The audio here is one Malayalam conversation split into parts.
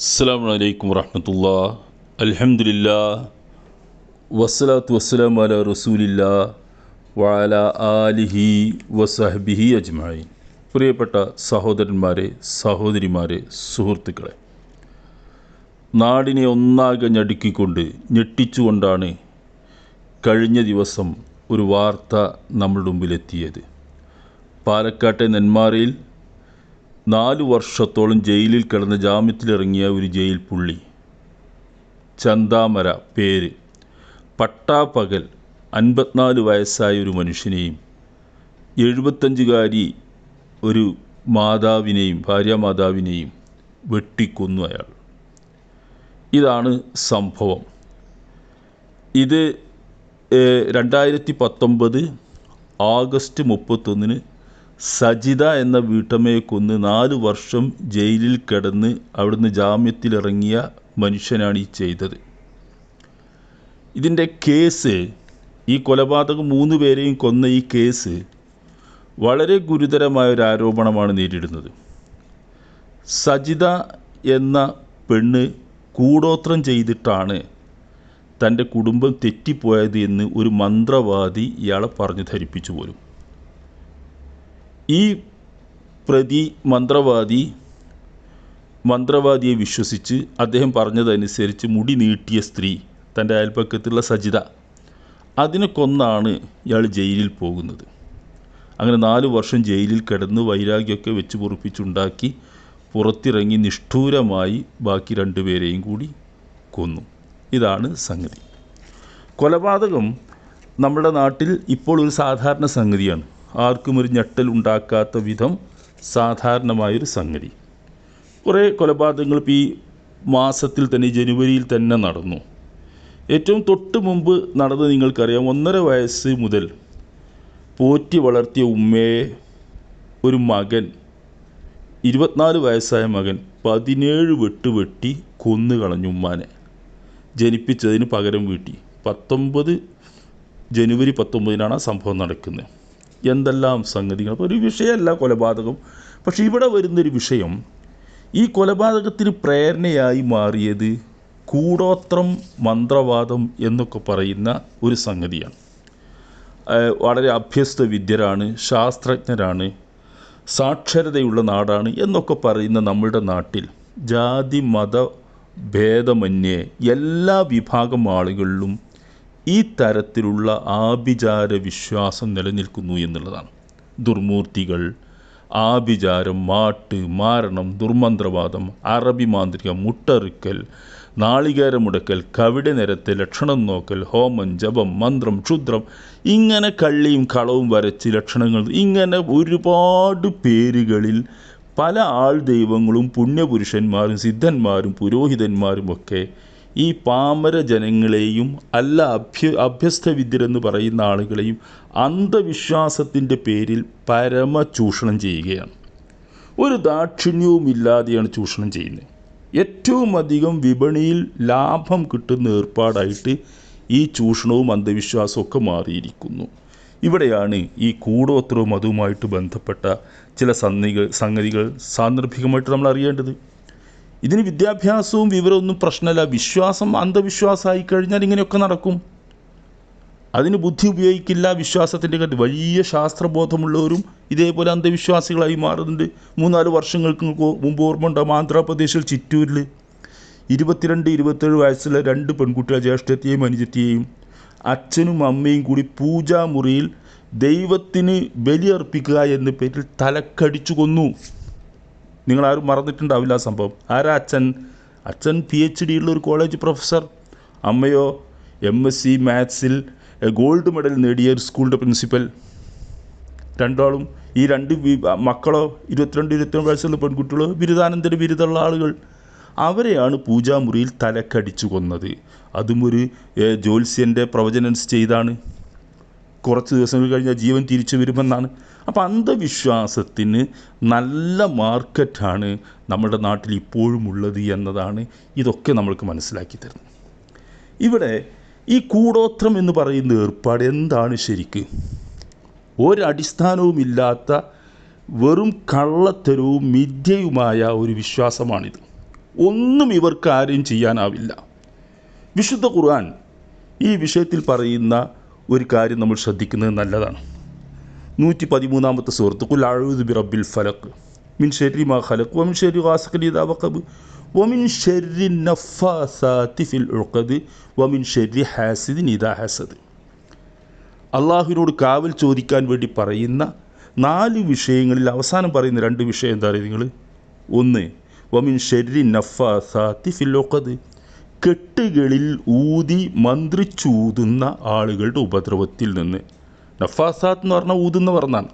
അസ്സാം വലൈക്കും വറഹമത്തുള്ള അലഹമുല്ല വസ്സലാത്തു വസ്സലാം അല റസൂലില്ല. വാല ആലിഹി വസഹബിഹി അജ്മായി പ്രിയപ്പെട്ട സഹോദരന്മാരെ സഹോദരിമാരെ സുഹൃത്തുക്കളെ. നാടിനെ ഒന്നാകെ ഞടുക്കിക്കൊണ്ട് ഞെട്ടിച്ചുകൊണ്ടാണ് കഴിഞ്ഞ ദിവസം ഒരു വാർത്ത നമ്മുടെ മുമ്പിലെത്തിയത്. പാലക്കാട്ടെ നെന്മാറയിൽ നാലു വർഷത്തോളം ജയിലിൽ കിടന്ന് ജാമ്യത്തിലിറങ്ങിയ ഒരു ജയിൽ പുള്ളി. ചന്താമര പേര്. പട്ടാപ്പകൽ. അൻപത്തിനാല് വയസ്സായ ഒരു മനുഷ്യനെയും എഴുപത്തഞ്ചുകാരി ഒരു മാതാവിനെയും ഭാര്യാമാതാവിനെയും വെട്ടിക്കൊന്നു അയാൾ. ഇതാണ് സംഭവം. ഇത് രണ്ടായിരത്തി പത്തൊമ്പത് ആഗസ്റ്റ് മുപ്പത്തൊന്നിന് സജിത എന്ന വീട്ടമ്മയെ കൊന്ന് നാല് വർഷം ജയിലിൽ കിടന്ന് അവിടുന്ന് ജാമ്യത്തിലിറങ്ങിയ മനുഷ്യനാണ് ഈ ചെയ്തത്. ഇതിന്റെ കേസ് ഈ കൊലപാതകം മൂന്ന് പേരെയും കൊന്ന ഈ കേസ് വളരെ ഗുരുതരമായ ഒരു ആരോപണമാണ് നേരിടുന്നത്. സജിത എന്ന പെണ്ണ് കൂടോത്രം ചെയ്തിട്ടാണ് തന്റെ കുടുംബം തെറ്റിപ്പോയത് എന്ന് ഒരു മന്ത്രവാദി ഇയാളെ പറഞ്ഞു ധരിപ്പിച്ചു പോലും. ഈ പ്രതി മന്ത്രവാദി മന്ത്രവാദിയെ വിശ്വസിച്ച് അദ്ദേഹം പറഞ്ഞതനുസരിച്ച് മുടി നീട്ടിയ സ്ത്രീ തന്റെ അയൽപ്പക്കത്തുള്ള സജിത അതിനെ കൊന്നാണ് ഇയാൾ ജയിലിൽ പോകുന്നത്. അങ്ങനെ നാല് വർഷം ജയിലിൽ കിടന്ന് വൈരാഗ്യമൊക്കെ വെച്ച് പൊറുപ്പിച്ചുണ്ടാക്കി പുറത്തിറങ്ങി നിഷ്ഠൂരമായി ബാക്കി രണ്ടുപേരെയും കൂടി കൊന്നു. ഇതാണ് സംഗതി. കൊലപാതകം നമ്മുടെ നാട്ടിൽ ഇപ്പോൾ ഒരു സാധാരണ സംഗതിയാണ്. ആർക്കും ഒരു ഞെട്ടൽ ഉണ്ടാക്കാത്ത വിധം സാധാരണമായൊരു സംഗതി. കുറേ കൊലപാതകങ്ങൾ ഇപ്പോൾ ഈ മാസത്തിൽ തന്നെ ജനുവരിയിൽ തന്നെ നടന്നു. ഏറ്റവും തൊട്ട് മുമ്പ് നടന്നത് നിങ്ങൾക്കറിയാം ഒന്നര വയസ്സ് മുതൽ പോറ്റി വളർത്തിയ ഉമ്മയെ ഒരു മകൻ ഇരുപത്തിനാല് വയസ്സായ മകൻ പതിനേഴ് വെട്ട് വെട്ടി കൊന്നു കളഞ്ഞു ഉമ്മാനെ. ജനിപ്പിച്ചതിന് പകരം വീട്ടി. പത്തൊമ്പത് ജനുവരി പത്തൊമ്പതിനാണ് ആ സംഭവം നടക്കുന്നത്. എന്തെല്ലാം സംഗതികൾ? അപ്പോൾ ഒരു വിഷയമല്ല കൊലപാതകം. പക്ഷേ ഇവിടെ വരുന്നൊരു വിഷയം ഈ കൊലപാതകത്തിന് പ്രേരണയായി മാറിയത് കൂടോത്രം മന്ത്രവാദം എന്നൊക്കെ പറയുന്ന ഒരു സംഗതിയാണ്. വളരെ അഭ്യസ്ത വിദ്യരാണ് ശാസ്ത്രജ്ഞരാണ് സാക്ഷരതയുള്ള നാടാണ് എന്നൊക്കെ പറയുന്ന നമ്മളുടെ നാട്ടിൽ ജാതി മത ഭേദമന്യേ എല്ലാ വിഭാഗം ആളുകളിലും ഈ തരത്തിലുള്ള ആഭിചാര വിശ്വാസം നിലനിൽക്കുന്നു എന്നുള്ളതാണ്. ദുർമൂർത്തികൾ ആഭിചാരം മാട്ട് മാരണം ദുർമന്ത്രവാദം അറബി മാന്ത്രിക മുട്ടറുക്കൽ നാളികേരമുടക്കൽ കവിട നിരത്ത് ലക്ഷണം നോക്കൽ ഹോമം ജപം മന്ത്രം ക്ഷുദ്രം ഇങ്ങനെ കള്ളിയും കളവും വരച്ച് ലക്ഷണങ്ങൾ ഇങ്ങനെ ഒരുപാട് പേരുകളിൽ പല ആൾ ദൈവങ്ങളും പുണ്യപുരുഷന്മാരും സിദ്ധന്മാരും പുരോഹിതന്മാരും ഒക്കെ ഈ പാമര ജനങ്ങളെയും അല്ല അഭ്യ അഭ്യസ്തവിദ്യരെന്ന് പറയുന്ന ആളുകളെയും അന്ധവിശ്വാസത്തിന്റെ പേരിൽ പരമ ചൂഷണം ചെയ്യുകയാണ്. ഒരു ദാക്ഷിണ്യവും ഇല്ലാതെയാണ് ചൂഷണം ചെയ്യുന്നത്. ഏറ്റവും അധികം വിപണിയിൽ ലാഭം കിട്ടുന്ന ഏർപ്പാടായിട്ട് ഈ ചൂഷണവും അന്ധവിശ്വാസവും ഒക്കെ മാറിയിരിക്കുന്നു. ഇവിടെയാണ് ഈ കൂടോത്രവും അതുമായിട്ട് ബന്ധപ്പെട്ട ചില സന്നികൾ സംഗതികൾ സാന്ദർഭികമായിട്ട് നമ്മൾ അറിയേണ്ടത്. ഇതിന് വിദ്യാഭ്യാസവും വിവരമൊന്നും പ്രശ്നമല്ല. വിശ്വാസം അന്ധവിശ്വാസമായി കഴിഞ്ഞാൽ ഇങ്ങനെയൊക്കെ നടക്കും. അതിന് ബുദ്ധി ഉപയോഗിക്കില്ല വിശ്വാസത്തിന്റെ കാര്യത്തിൽ വലിയ ശാസ്ത്രബോധമുള്ളവരും ഇതേപോലെ അന്ധവിശ്വാസികളായി മാറുന്നുണ്ട്. മൂന്നാൽ വർഷങ്ങൾക്ക് മുമ്പ് ഓർമ്മ ഉണ്ടാകും ആന്ധ്രാപ്രദേശിൽ ചിറ്റൂരിൽ ഇരുപത്തിരണ്ട് ഇരുപത്തേഴ് വയസ്സുള്ള രണ്ട് പെൺകുട്ടികളെ ജ്യേഷ്ഠത്തെയും അനുജത്തെയും അച്ഛനും അമ്മയും കൂടി പൂജാമുറിയിൽ ദൈവത്തിന് ബലിയർപ്പിക്കുക എന്ന പേരിൽ തലക്കടിച്ചു കൊന്നു. നിങ്ങളാരും മറന്നിട്ടുണ്ടാവില്ല ആ സംഭവം. ആരാ അച്ഛൻ? അച്ഛൻ പി എച്ച് ഡി ഉള്ള ഒരു കോളേജ് പ്രൊഫസർ അമ്മയോ എം എസ് സി മാത്സിൽ ഗോൾഡ് മെഡൽ നേടിയ ഒരു സ്കൂളിന്റെ പ്രിൻസിപ്പൽ രണ്ടാളും ഈ രണ്ട് മക്കളോ ഇരുപത്തിരണ്ട് ഇരുപത്തിരണ്ട് വയസ്സുള്ള പെൺകുട്ടികളോ ബിരുദാനന്തര ബിരുദമുള്ള ആളുകൾ. അവരെയാണ് പൂജാമുറിയിൽ തലക്കടിച്ചു കൊന്നത്. അതും ഒരു ജോത്സ്യന്റെ പ്രവചനൻസ് ചെയ്താണ്. കുറച്ച് ദിവസങ്ങൾ കഴിഞ്ഞാൽ ജീവൻ തിരിച്ചു വരുമെന്നാണ്. അപ്പോൾ അന്ധവിശ്വാസത്തിന് നല്ല മാർക്കറ്റാണ് നമ്മുടെ നാട്ടിൽ ഇപ്പോഴും ഉള്ളത് എന്നതാണ് ഇതൊക്കെ നമ്മൾക്ക് മനസ്സിലാക്കി തരുന്നത്. ഇവിടെ ഈ കൂടോത്രം എന്ന് പറയുന്ന ഏർപ്പാട് എന്താണ് ശരിക്ക്? ഒരടിസ്ഥാനവുമില്ലാത്ത വെറും കള്ളത്തരവും മിഥ്യയുമായ ഒരു വിശ്വാസമാണിത്. ഒന്നും ഇവർക്ക് ആരെയും ചെയ്യാനാവില്ല. വിശുദ്ധ ഖുർആൻ ഈ വിഷയത്തിൽ പറയുന്ന ഒരു കാര്യം നമ്മൾ ശ്രദ്ധിക്കുന്നത് നല്ലതാണ്. നൂറ്റി പതിമൂന്നാമത്തെ സുഹൃത്ത് കുൽ അഴുദ് ബി റബ്ബിൽ ഫലക്ക് മിൻ ഷെരി മാ ഖലഖ് വമിൻ ഷെരി ഖാസിഖിൻ ഇദാ വഖബ് വമിൻ ഷെരി നഫാസാത്തി ഫിൽ ഉഖദ് വമിൻ ഷെരി ഹാസിദിൻ ഇദാ ഹസദ്. അള്ളാഹുവിനോട് കാവൽ ചോദിക്കാൻ വേണ്ടി പറയുന്ന നാല് വിഷയങ്ങളിൽ അവസാനം പറയുന്ന രണ്ട് വിഷയം എന്താ പറയുക നിങ്ങൾ? ഒന്ന് വമിൻ ഷെരി നഫാസാത്തി ഫിൽ ഉഖദ് കെട്ടുകളിൽ ഊതി മന്ത്രിച്ചൂതുന്ന ആളുകളുടെ ഉപദ്രവത്തിൽ നിന്ന്. നഫാസാത്ത് എന്ന് പറഞ്ഞാൽ ഊതുന്ന പറഞ്ഞാണ്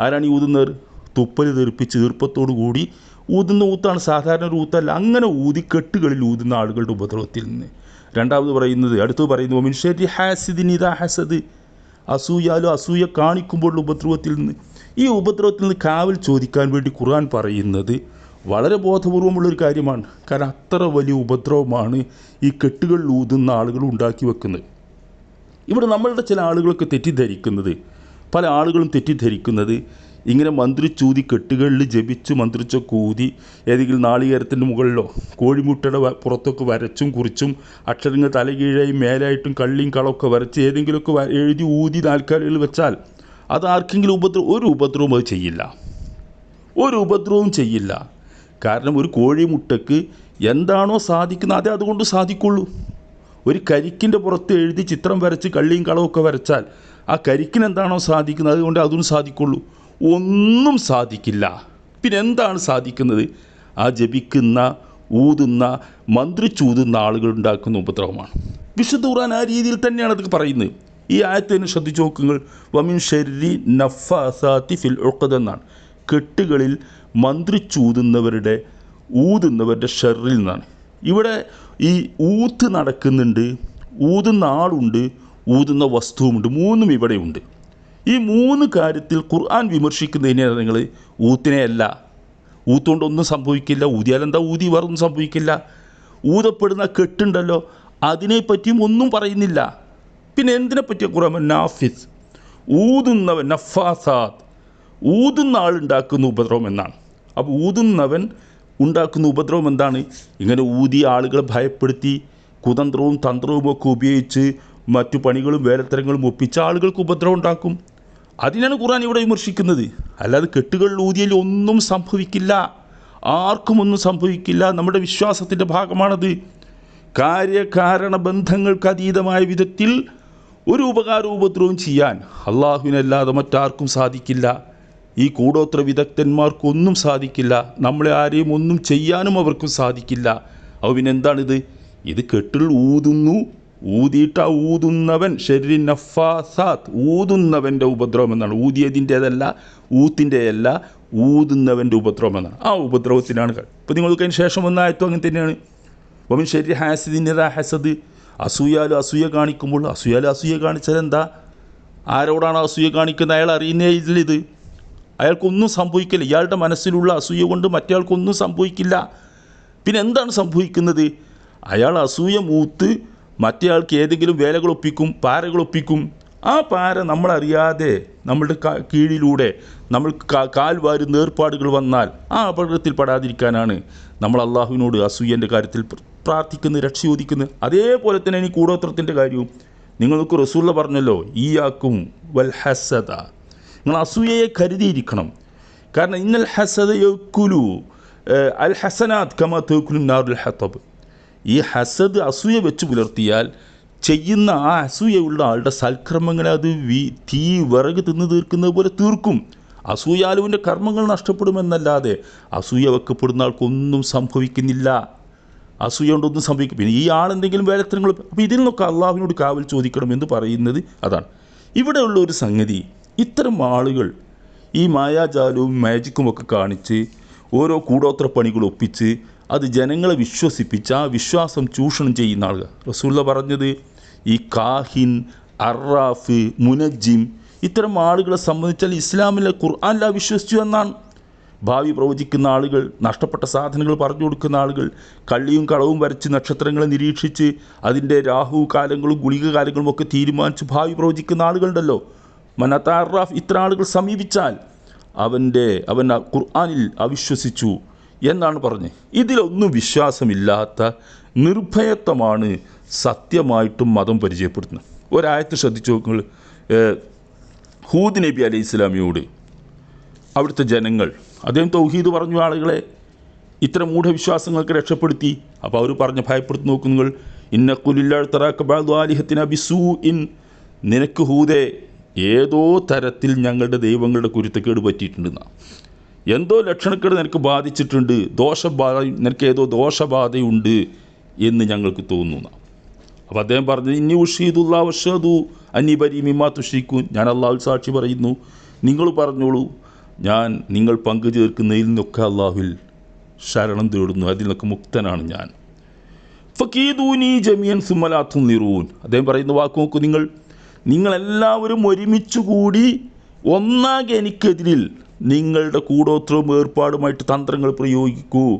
ആരാണ് ഈ ഊതുന്നവർ? തുപ്പൽ തെറിപ്പിച്ച് ഈർപ്പത്തോടു കൂടി ഊതുന്ന ഊത്താണ്. സാധാരണ ഒരു ഊത്തല്ല. അങ്ങനെ ഊതി കെട്ടുകളിൽ ഊതുന്ന ആളുകളുടെ ഉപദ്രവത്തിൽ നിന്ന്. രണ്ടാമത് പറയുന്നത് അടുത്ത് പറയുന്നു മനുഷ്യരി ഹാസിദിൻ ഇതാ ഹസദ്. അസൂയാലോ അസൂയ കാണിക്കുമ്പോഴുള്ള ഉപദ്രവത്തിൽ നിന്ന്. ഈ ഉപദ്രവത്തിൽ നിന്ന് കാവൽ ചോദിക്കാൻ വേണ്ടി ഖുർആൻ പറയുന്നത് വളരെ ബോധപൂർവമുള്ളൊരു കാര്യമാണ്. കാരണം അത്ര വലിയ ഉപദ്രവമാണ് ഈ കെട്ടുകളിൽ ഊതുന്ന ആളുകൾ ഉണ്ടാക്കി വെക്കുന്നത്. ഇവിടെ നമ്മളുടെ ചില ആളുകളൊക്കെ തെറ്റിദ്ധരിക്കുന്നത് പല ആളുകളും തെറ്റിദ്ധരിക്കുന്നത് ഇങ്ങനെ മന്ത്രിച്ചൂതി കെട്ടുകളിൽ ജപിച്ച് മന്ത്രിച്ച കൂതി ഏതെങ്കിലും നാളികേരത്തിന്റെ മുകളിലോ കോഴിമുട്ടയുടെ പുറത്തൊക്കെ വരച്ചും കുറിച്ചും അക്ഷരങ്ങൾ തലകീഴായും മേലായിട്ടും കള്ളിയും കളമൊക്കെ വരച്ച് ഏതെങ്കിലുമൊക്കെ എഴുതി ഊതി നാൽക്കാലികൾ വെച്ചാൽ അത് ആർക്കെങ്കിലും ഉപദ്രവം ഒരു ഉപദ്രവം അത് ചെയ്യില്ല. ഒരു ഉപദ്രവവും ചെയ്യില്ല. കാരണം ഒരു കോഴിമുട്ടയ്ക്ക് എന്താണോ സാധിക്കുന്നത് അതേ അതുകൊണ്ട് സാധിക്കുള്ളൂ. ഒരു കരിക്കിന്റെ പുറത്ത് എഴുതി ചിത്രം വരച്ച് കള്ളിയും കളവുമൊക്കെ വരച്ചാൽ ആ കരിക്കിന് എന്താണോ സാധിക്കുന്നത് അതുകൊണ്ട് അതും സാധിക്കുള്ളൂ. ഒന്നും സാധിക്കില്ല. പിന്നെ എന്താണ് സാധിക്കുന്നത്? ആ ജപിക്കുന്ന ഊതുന്ന മന്ത്രിച്ചൂതുന്ന ആളുകൾ ഉണ്ടാക്കുന്ന ഉപദ്രവമാണ്. വിശുദ്ധ ഖുർആൻ ആ രീതിയിൽ തന്നെയാണ് അത് പറയുന്നത്. ഈ ആയത്തിനെ ശ്രദ്ധിച്ചു നോക്കുങ്ങൾ. വമിൻ ഷെരി നഫാസാത്തി ഫിൽ ഒക്കതെന്നാണ് കെട്ടുകളിൽ മന്ത്രിച്ചൂതുന്നവരുടെ ഊതുന്നവരുടെ ഷെറിൽ നിന്നാണ്. ഇവിടെ ഈ ഊത്ത് നടക്കുന്നുണ്ട് ഊതുന്ന ആളുണ്ട് ഊതുന്ന വസ്തുവുമുണ്ട് മൂന്നും ഇവിടെയുണ്ട് ഈ മൂന്ന് കാര്യത്തിൽ ഖുർആൻ വിമർശിക്കുന്നതിനെ നിങ്ങൾ ഊത്തിനെയല്ല. ഊത്തുകൊണ്ടൊന്നും സംഭവിക്കില്ല ഊതിയാലെന്താ ഊതി വേറൊന്നും സംഭവിക്കില്ല. ഊതപ്പെടുന്ന കെട്ടുണ്ടല്ലോ അതിനെപ്പറ്റിയും ഒന്നും പറയുന്നില്ല. പിന്നെ എന്തിനെ പറ്റിയ ഖുർആൻ? നാഫിസ്. ഊതുന്നവൻ നഫാസാത്ത് ഊതുന്ന ആൾ ഉണ്ടാക്കുന്ന ഉപദ്രവം എന്നാണ്. അപ്പോൾ ഊതുന്നവൻ ഉണ്ടാക്കുന്ന ഉപദ്രവം എന്താണ്? ഇങ്ങനെ ഊതിയ ആളുകളെ ഭയപ്പെടുത്തി കുതന്ത്രവും തന്ത്രവും ഒക്കെ ഉപയോഗിച്ച് മറ്റു പണികളും വേലത്തരങ്ങളും ഒപ്പിച്ച ആളുകൾക്ക് ഉപദ്രവം ഉണ്ടാക്കും. അതിനാണ് ഖുർആൻ ഇവിടെ വിമർശിക്കുന്നത്. അല്ലാതെ കെട്ടുകളിൽ ഊതിയിൽ ഒന്നും സംഭവിക്കില്ല. ആർക്കും ഒന്നും സംഭവിക്കില്ല. നമ്മുടെ വിശ്വാസത്തിന്റെ ഭാഗമാണത്. കാര്യകാരണ ബന്ധങ്ങൾക്ക് അതീതമായ വിധത്തിൽ ഒരു ഉപകാരവും ഉപദ്രവവും ചെയ്യാൻ അള്ളാഹുവിനല്ലാതെ മറ്റാർക്കും സാധിക്കില്ല. ഈ കൂടോത്ര വിദഗ്ധന്മാർക്കൊന്നും സാധിക്കില്ല. നമ്മളെ ആരെയും ഒന്നും ചെയ്യാനും അവർക്കും സാധിക്കില്ല. അപ്പോൾ പിന്നെ എന്താണിത്? ഇത് കെട്ടിൽ ഊതുന്നു. ഊതിയിട്ട് ആ ഊതുന്നവൻ ഷെരി നഫാസാത്ത്. ഊതുന്നവന്റെ ഉപദ്രവം എന്നാണ്. ഊതിയതിന്റേതല്ല ഊത്തിന്റെയല്ല ഊതുന്നവന്റെ ഉപദ്രവം എന്നാണ്. ആ ഉപദ്രവത്തിനാണ് ഇപ്പോൾ നിങ്ങൾക്ക് അതിന് ശേഷം വന്ന അങ്ങനെ തന്നെയാണ്. വമിൻ ശരി ഹാസിദിന്റെ ഹസദ്. അസൂയാലും അസൂയ കാണിക്കുമ്പോൾ അസൂയാലും അസൂയ കാണിച്ചാൽ എന്താ? ആരോടാണ് അസൂയ കാണിക്കുന്നത്? അയാൾ അറിയുന്നേ ഇതിലിത്. അയാൾക്കൊന്നും സംഭവിക്കില്ല. ഇയാളുടെ മനസ്സിലുള്ള അസൂയ കൊണ്ട് മറ്റേയാൾക്കൊന്നും സംഭവിക്കില്ല. പിന്നെ എന്താണ് സംഭവിക്കുന്നത്? അയാൾ അസൂയ മൂത്ത് മറ്റേയാൾക്ക് ഏതെങ്കിലും വേലകൾ ഒപ്പിക്കും പാരകൾ ഒപ്പിക്കും. ആ പാര നമ്മളറിയാതെ നമ്മളുടെ കീഴിലൂടെ നമ്മൾ കാൽവാരി ഏർപ്പാടുകൾ വന്നാൽ ആ അപകടത്തിൽ പെടാതിരിക്കാനാണ് നമ്മൾ അള്ളാഹുവിനോട് അസൂയന്റെ കാര്യത്തിൽ പ്ര- പ്രാർത്ഥിക്കുന്നത് രക്ഷ ചോദിക്കുന്നത് അതേപോലെ തന്നെ ഇനി കൂടോത്രത്തിന്റെ കാര്യവും. നിങ്ങൾക്ക് റസൂള്ള പറഞ്ഞല്ലോ ഈയാക്കും വൽ ഹസദ. നിങ്ങൾ അസൂയയെ കരുതിയിരിക്കണം. കാരണം ഇന്നൽ ഹസദ് യക്കുലു അൽ ഹസനാത് കമ തേക്കുലു നാറുൽ ഹത്തബ് ഈ ഹസദ് അസൂയ വെച്ച് പുലർത്തിയാൽ ചെയ്യുന്ന ആ അസൂയയുള്ള ആളുടെ സൽക്കർമ്മങ്ങളെ അത് വി തീ വിറക് തിന്നു തീർക്കുന്നത് പോലെ തീർക്കും. അസൂയാലുവിന്റെ കർമ്മങ്ങൾ നഷ്ടപ്പെടുമെന്നല്ലാതെ അസൂയ വെക്കപ്പെടുന്ന ആൾക്കൊന്നും സംഭവിക്കുന്നില്ല. അസൂയ കൊണ്ടൊന്നും സംഭവിക്കും. പിന്നെ ഈ ആളെന്തെങ്കിലും വേലത്തരങ്ങൾ അപ്പോൾ ഇതിൽ നിന്നൊക്കെ അള്ളാഹുവിനോട് കാവൽ ചോദിക്കണം എന്ന് പറയുന്നത് അതാണ്. ഇവിടെയുള്ള ഒരു സംഗതി ഇത്തരം ആളുകൾ ഈ മായാജാലവും മാജിക്കും ഒക്കെ കാണിച്ച് ഓരോ കൂടോത്ര പണികൾ ഒപ്പിച്ച് അത് ജനങ്ങളെ വിശ്വസിപ്പിച്ച് ആ വിശ്വാസം ചൂഷണം ചെയ്യുന്ന ആളുകൾ. റസൂള്ള പറഞ്ഞത് ഈ കാഹിൻ അറാഫ് മുനജിം ഇത്തരം ആളുകളെ സംബന്ധിച്ചാൽ ഇസ്ലാമിലെ ഖുർആാനില വിശ്വസിച്ചു എന്നാണ്. ഭാവി പ്രവചിക്കുന്ന ആളുകൾ നഷ്ടപ്പെട്ട സാധനങ്ങൾ പറഞ്ഞു കൊടുക്കുന്ന ആളുകൾ കള്ളിയും കളവും വരച്ച് നക്ഷത്രങ്ങളെ നിരീക്ഷിച്ച് അതിന്റെ രാഹു കാലങ്ങളും ഗുളിക കാലങ്ങളും ഒക്കെ തീരുമാനിച്ച് ഭാവി പ്രവചിക്കുന്ന ആളുകളുണ്ടല്ലോ. മനത്താറാഫ് ഇത്ര ആളുകൾ സമീപിച്ചാൽ അവന്റെ അവൻ ഖുർആാനിൽ അവിശ്വസിച്ചു എന്നാണ് പറഞ്ഞത്. ഇതിലൊന്നും വിശ്വാസമില്ലാത്ത നിർഭയത്വമാണ് സത്യമായിട്ടും മതം പരിചയപ്പെടുത്തുന്നത്. ഒരായത്ത് ശ്രദ്ധിച്ചു നോക്കുക ഹൂദ് നബി അലൈഹി ഇസ്ലാമിയോട് അവിടുത്തെ ജനങ്ങൾ അദ്ദേഹം തൗഹീദ് പറഞ്ഞു ആളുകളെ ഇത്തരം മൂഢവിശ്വാസങ്ങൾക്ക് രക്ഷപ്പെടുത്തി. അപ്പോൾ അവർ പറഞ്ഞ് ഭയപ്പെടുത്തി നോക്കുന്നു ഇന്ന കുലില്ലാത്തറാക്കബാലിഹത്തിന് ബിസൂ ഇൻ നിനക്ക് ഹൂദേ ഏതോ തരത്തിൽ ഞങ്ങളുടെ ദൈവങ്ങളുടെ കുരുത്തക്കേട് പറ്റിയിട്ടുണ്ടെന്നാണ് എന്തോ ലക്ഷണക്കേട് നിനക്ക് ബാധിച്ചിട്ടുണ്ട് ദോഷബാധ നിനക്ക് ഏതോ ദോഷബാധയുണ്ട് എന്ന് ഞങ്ങൾക്ക് തോന്നുന്നു. അപ്പോൾ അദ്ദേഹം പറഞ്ഞു ഇനി ഉഷീദുല്ലാ വഷദു അന്നി ബരി മിമാ തുഷിക്കൂൻ ഞാൻ അള്ളാഹു സാക്ഷി പറയുന്നു. നിങ്ങൾ പറഞ്ഞോളൂ. ഞാൻ നിങ്ങൾ പങ്കു ചേർക്കുന്നതിൽ നിന്നൊക്കെ അള്ളാഹുവിൽ ശരണം തേടുന്നു. അതിൽ നിന്നൊക്കെ മുക്തനാണ് ഞാൻ. ഫക്കീദൂനി ജമിയൻ സുമലാത്തു നിറൂൻ അദ്ദേഹം പറയുന്ന വാക്ക് നോക്കൂ നിങ്ങൾ. നിങ്ങളെല്ലാവരും ഒരുമിച്ച് കൂടി ഒന്നാകെ എനിക്കെതിരിൽ നിങ്ങളുടെ കൂടോത്രവും ഏർപ്പാടുമായിട്ട് തന്ത്രങ്ങൾ പ്രയോഗിക്കൂ.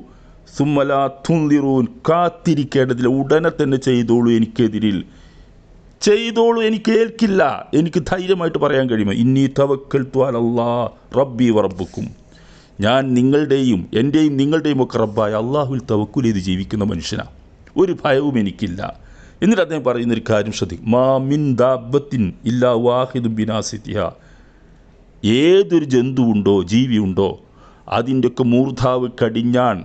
സുമല തുന്തിറൂൻ കാത്തിരിക്കേണ്ടതില്ല ഉടനെ തന്നെ ചെയ്തോളൂ എനിക്കെതിരിൽ. ചെയ്തോളൂ എനിക്ക് ഏൽക്കില്ല. എനിക്ക് ധൈര്യമായിട്ട് പറയാൻ കഴിയുമോ? ഇന്നീ തവക്കൽ ത്വാലല്ലാ റബ്ബി വറബുക്കും ഞാൻ നിങ്ങളുടെയും എന്റെയും നിങ്ങളുടെയും ഒക്കെ റബ്ബായ അള്ളാഹുൽ തവക്കുൽ ചെയ്ത് ജീവിക്കുന്ന മനുഷ്യനാണ് ഒരു ഭയവും എനിക്കില്ല. എന്നിട്ട് അദ്ദേഹം പറയുന്നൊരു കാര്യം ശ്രദ്ധിക്കും. മാ മിൻ ദാബത്തിൻ ഇല്ലാ വാഹിദും ബിനാസിത്തിഹ ഏതൊരു ജന്തുവുണ്ടോ ജീവിയുണ്ടോ അതിന്റെയൊക്കെ മൂർധാവ് കടിഞ്ഞാൻ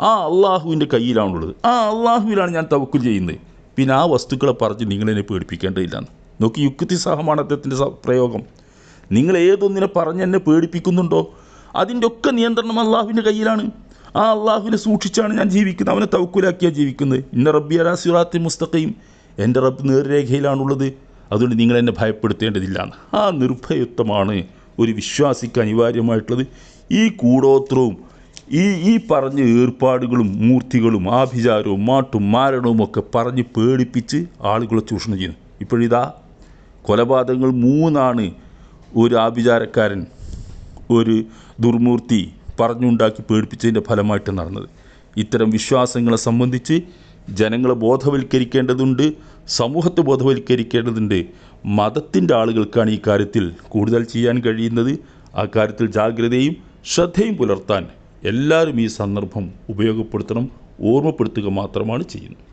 ആ അള്ളാഹുവിന്റെ കയ്യിലാണുള്ളത്. ആ അള്ളാഹുവിലാണ് ഞാൻ തവക്കുൽ ചെയ്യുന്നത്. പിന്നെ ആ വസ്തുക്കളെ പറഞ്ഞ് നിങ്ങളെന്നെ പേടിപ്പിക്കേണ്ടതില്ലെന്ന്. നോക്കി യുക്തി സഹമാണ് അദ്ദേഹത്തിന്റെ പ്രയോഗം. നിങ്ങൾ ഏതൊന്നിനെ പറഞ്ഞ് എന്നെ പേടിപ്പിക്കുന്നുണ്ടോ? അതിന്റെ ഒക്കെ നിയന്ത്രണം അള്ളാഹുവിന്റെ കയ്യിലാണ്. ആ അള്ളാഹുവിനെ സൂക്ഷിച്ചാണ് ഞാൻ ജീവിക്കുന്നത്. അവനെ തവക്കുലാക്കിയാണ് ജീവിക്കുന്നത്. ഇന്ന റബ്ബി അലാ സിറാത്തി മുസ്തഖയും എന്റെ റബ്ബ് നേർരേഖയിലാണുള്ളത്. അതുകൊണ്ട് നിങ്ങൾ എന്നെ ഭയപ്പെടുത്തേണ്ടതില്ല. ആ നിർഭയത്വമാണ് ഒരു വിശ്വാസിക്ക് അനിവാര്യമായിട്ടുള്ളത്. ഈ കൂടോത്രവും ഈ ഈ പറഞ്ഞ ഏർപ്പാടുകളും മൂർത്തികളും ആഭിചാരവും മാട്ടും മാരണവും ഒക്കെ പറഞ്ഞ് പേടിപ്പിച്ച് ആളുകളെ ചൂഷണം ചെയ്യുന്നു. ഇപ്പോഴിതാ കൊലപാതകങ്ങൾ മൂന്നാണ്. ഒരു ആഭിചാരക്കാരൻ ഒരു ദുർമൂർത്തി പറഞ്ഞുണ്ടാക്കി പേടിപ്പിച്ചതിന്റെ ഫലമായിട്ട് നടന്നത്. ഇത്തരം വിശ്വാസങ്ങളെ സംബന്ധിച്ച് ജനങ്ങളെ ബോധവൽക്കരിക്കേണ്ടതുണ്ട് സമൂഹത്തെ ബോധവൽക്കരിക്കേണ്ടതുണ്ട്. മതത്തിന്റെ ആളുകൾക്കാണ് ഈ കാര്യത്തിൽ കൂടുതൽ ചെയ്യാൻ കഴിയുന്നത്. ആ കാര്യത്തിൽ ജാഗ്രതയും ശ്രദ്ധയും പുലർത്താൻ എല്ലാവരും ഈ സന്ദർഭം ഉപയോഗപ്പെടുത്തണം ഓർമ്മപ്പെടുത്തുക മാത്രമാണ് ചെയ്യുന്നത്.